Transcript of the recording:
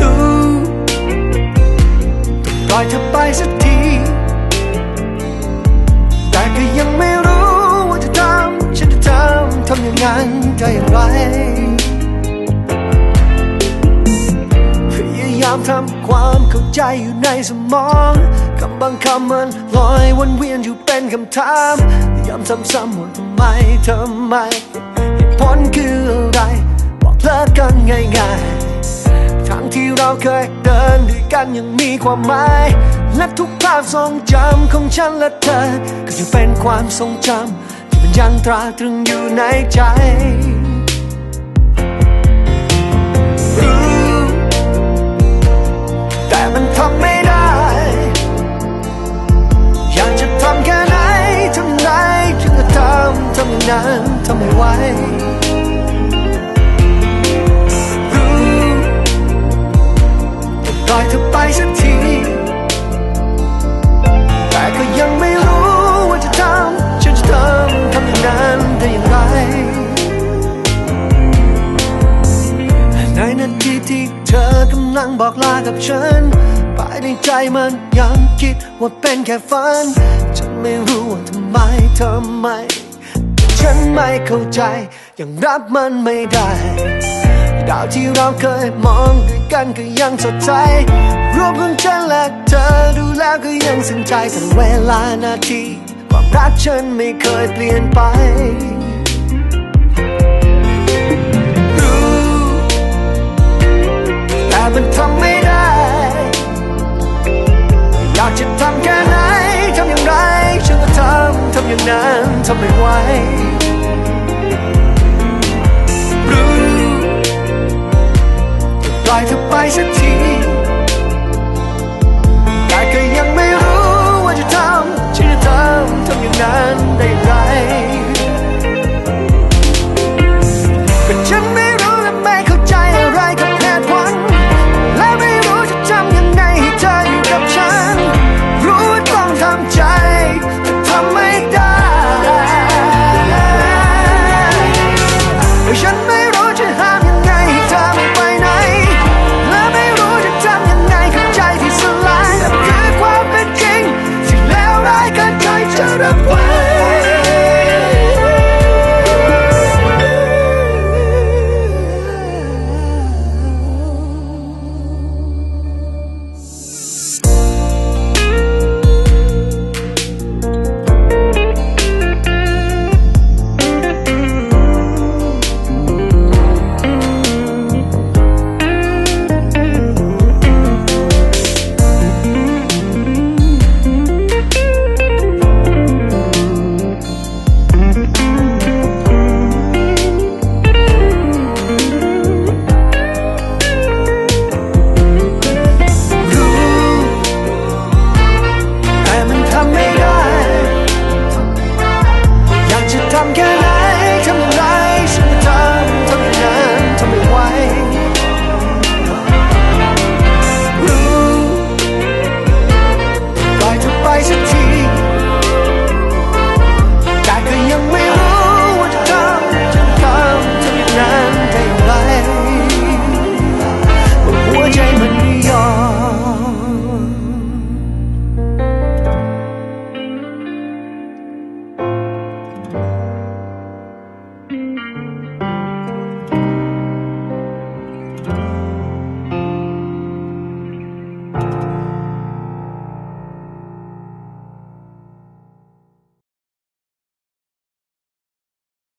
รู้ปล่อยเธอไปสักที แต่ก็ยังไม่รู้ว่าจะทำฉันจะทำทำอย่างนั้นได้อย่างไรพยายามทำความเข้าใจอยู่ในสมองคำบางคำมันลอยวนเวียนอยู่เป็นคำถามย้ำซ้ำๆว่าทำไมทำไม ผลคืออะไร บอกเลิกกันง่ายๆ ทั้งที่เราเคยเดินด้วยกันยังมีความหมาย และทุกภาพทรงจำของฉันและเธอ ก็ยังเป็นความทรงจำที่มันยังตราตรึงอยู่ในใจ ลังบอกลากับฉันภายในใจมันยังคิดว่าเป็นแค่ฝัน ฉันไม่รู้ว่าทำไมทำไม ฉันไม่เข้าใจ ยังรับมันไม่ได้ ดาวที่เราเคยมองด้วยกันก็ยังสดใสรวมของฉันและเธอดูแล้วก็ยังซึ้งใจแต่เวลานาที ความรักฉันไม่เคยเปลี่ยนไป ทำไม่ไหวรู้ปล่อยเธอไปสักที